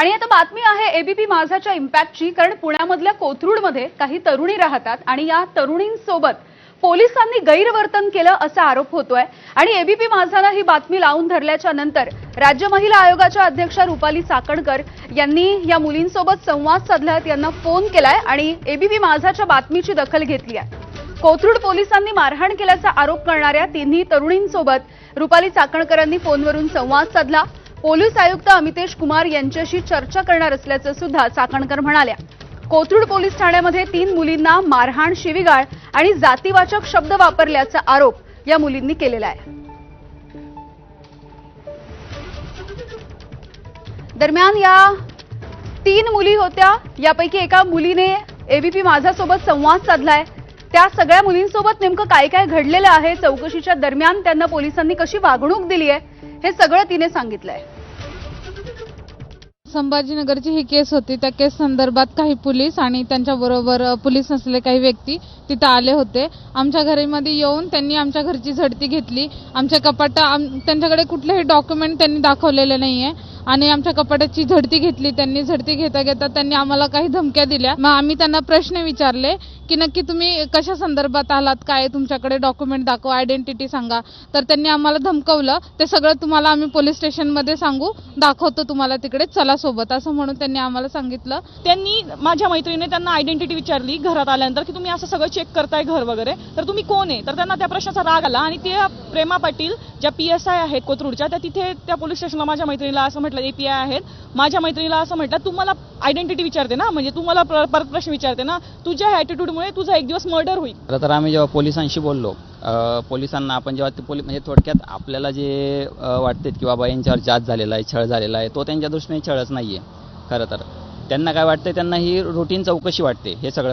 आणि आता बातमी आहे एबीपी माझाच्या इम्पॅक्टची कारण पुण्यामधल्या कोथरूडमध्ये काही तरुणी राहतात आणि या तरुणींसोबत पोलिसांनी गैरवर्तन केलं असा आरोप होतोय. आणि एबीपी माझानं ही बातमी लावून धरल्याच्या नंतर राज्य महिला आयोगाच्या अध्यक्षा रुपाली चाकणकर यांनी या मुलींसोबत संवाद साधलाय यांना फोन केलाय आणि एबीपी माझाच्या बातमीची दखल घेतली आहे. कोथरूड पोलिसांनी मारहाण केल्याचा आरोप करणाऱ्या तिन्ही तरुणींसोबत रुपाली चाकणकरांनी फोनवरून संवाद साधला. पोलीस आयुक्त अमितेश कुमार यांच्याशी चर्चा करणार असल्याचं सुद्धा चाकणकर म्हणाल्या. कोथरूड पोलीस ठाण्यामध्ये तीन मुलींना मारहाण शिवीगाळ आणि जातीवाचक शब्द वापरल्याचा आरोप या मुलींनी केलेला आहे. दरम्यान या तीन मुली होत्या. यापैकी एका मुलीने एबीपी माझ्यासोबत संवाद साधलाय. त्या सगळ्या मुलींसोबत नेमकं काय काय घडलेलं आहे? चौकशीच्या दरम्यान त्यांना पोलिसांनी कशी वागणूक दिली आहे हे सगळं तिने सांगितलंय. संभाजीनगरची ही केस होती. त्या केस संदर्भात काही पोलीस आणि त्यांच्याबरोबर पोलीस नसलेले काही व्यक्ती तिथं आले होते. आमच्या घरीमध्ये येऊन त्यांनी आमच्या घरची झडती घेतली. आमच्या कपाट त्यांच्याकडे कुठलेही डॉक्युमेंट त्यांनी दाखवलेले नाहीये. आणि आमच्या कपाटाची झडती घेतली त्यांनी झडती घेता घेता त्यांनी आम्हाला काही धमक्या दिल्या. मग आम्ही त्यांना प्रश्न विचारले की नक्की तुम्ही कशा संदर्भात आलात काय तुमच्याकडे डॉक्युमेंट दाखवा आयडेंटिटी सांगा. तर त्यांनी आम्हाला धमकवलं ते सगळं तुम्हाला आम्ही पोलीस स्टेशनमध्ये सांगू दाखवतो तुम्हाला तिकडे चला सोबत असं म्हणून त्यांनी आम्हाला सांगितलं. त्यांनी माझ्या मैत्रिणीने त्यांना आयडेंटिटी विचारली घरात आल्यानंतर की तुम्ही असं सगळं चेक करताय घर वगैरे तर तुम्ही कोण आहे? तर त्यांना त्या प्रश्नाचा राग आला आणि ते प्रेमा पाटील ज्या पी एस आय आहेत कोथरूडच्या त्या तिथे त्या पोलीस स्टेशनला माझ्या मैत्रिणीला असं म्हटलं ए पी आय आहेत. माझ्या मैत्रिणीला असं म्हटलं तू मला आयडेंटिटी विचारते ना म्हणजे तू मला पर- परत प्रश्न विचारते ना तुझ्या ॲटिट्यूडमुळे तुझा एक दिवस मर्डर होईल. खरं तर आम्ही जेव्हा पोलिसांशी बोललो पोलिसांना आपण जेव्हा ते पोलीस म्हणजे थोडक्यात आपल्याला जे वाटते की बाबा यांच्यावर जात झालेला आहे छळ झालेला आहे तो त्यांच्या दृष्टीने छळच नाही आहे खरं तर. त्यांना काय वाटतं त्यांना ही रुटीन चौकशी वाटते हे सगळं.